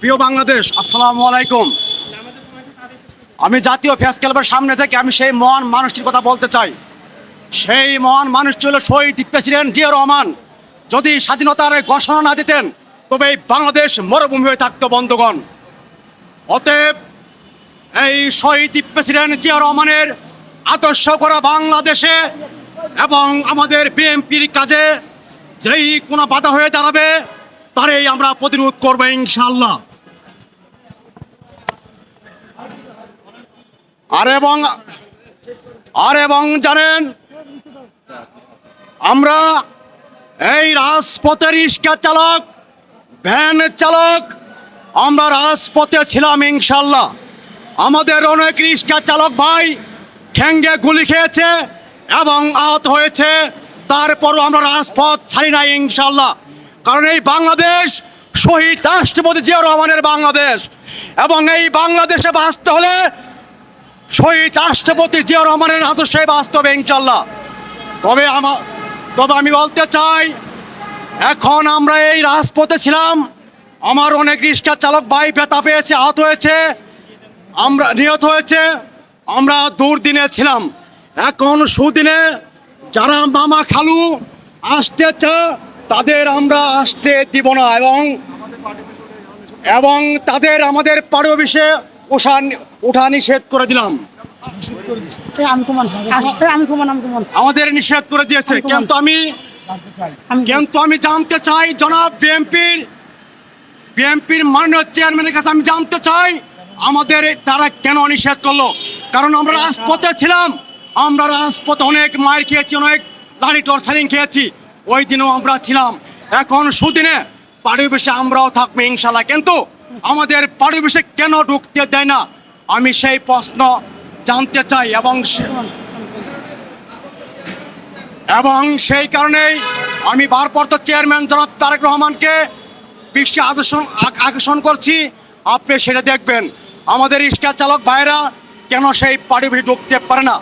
প্রিয় বাংলাদেশ, আসসালামু আলাইকুম। আমি জাতীয় ফেস ক্লাবের সামনে থেকে আমি সেই মহান মানুষটির কথা বলতে চাই। সেই মহান মানুষটি হলো শহীদ প্রেসিডেন্ট জিয়া রহমান। যদি স্বাধীনতার ঘোষণা না দিতেন, তবে এই বাংলাদেশ মরুভূমি হয়ে থাকতো বন্ধুগণ। অতএব এই শহীদ প্রেসিডেন্ট জিয়া রহমানের আদর্শ করা বাংলাদেশে এবং আমাদের বিএনপির কাজে যেই কোনো বাধা হয়ে দাঁড়াবে, তারই আমরা প্রতিরোধ করব ইনশাল্লাহ আর এবং আর এবং জানেন, আমরা এই রাজপথের রিক্সা চালক, ভ্যান চালক, আমরা রাজপথে ছিলাম ইনশাল্লাহ। আমাদের অনেক রিক্সা চালক ভাই ঠ্যাঙ্গে গুলি খেয়েছে এবং আহত হয়েছে। তারপরও আমরা রাজপথ ছাড়ি নাই ইনশাল্লাহ। কারণ এই বাংলাদেশ শহীদ রাষ্ট্রপতি জিয়া রহমানের বাংলাদেশ। এবং এই বাংলাদেশে বাঁচতে হলে শহীদ রাষ্ট্রপতি জিয়া রহমানের আদর্শে বাঁচতে হবে ইনশাল্লাহ তবে আমার তবে আমি বলতে চাই, এখন আমরা এই রাজপথে ছিলাম, আমার অনেক রিক্সা চালক ভাই ব্যথা পেয়েছে, আহত হয়েছে, আমরা, নিহত হয়েছে, আমরা দুর্দিনে ছিলাম। এখন সুদিনে যারা মামা খালু আসতে তাদের আমরা আসতে দিব না এবং এবং তাদের আমাদের পারবিশে উঠা উঠা নিষেধ করে দিলাম। আমি কুমান আমি কুমান আমি কুমান আমাদের নিষেধ করে দিয়েছে। কিন্তু আমি আমি কিন্তু আমি জানতে চাই জনাব বিএনপির বিএনপির মাননীয় চেয়ারম্যানের কাছে আমি জানতে চাই আমাদের তারা কেন নিষেধ করল? কারণ আমরা রাজপথে ছিলাম। আমরা রাজপথে অনেক মায়ের খেয়েছি অনেক লাড়ি টর্চারিং খেয়েছি। ওই দিনও আমরা ছিলাম। এখন সুদিনে পরিবেশে আমরাও থাকব ইনশাল্লাহ। কিন্তু আমাদের পরিবেশে কেন ঢুকতে দেয় না? আমি সেই প্রশ্ন জানতে চাই এবং এবং সেই কারণেই আমি ভারপ্রাপ্ত চেয়ারম্যান জনাব তারেক রহমানকে বিশ্বে আকর্ষণ আকর্ষণ করছি। আপনি সেটা দেখবেন। আমাদের রিক্সা চালক ভাইরা কেন সেই পরিবেশে ঢুকতে পারে না?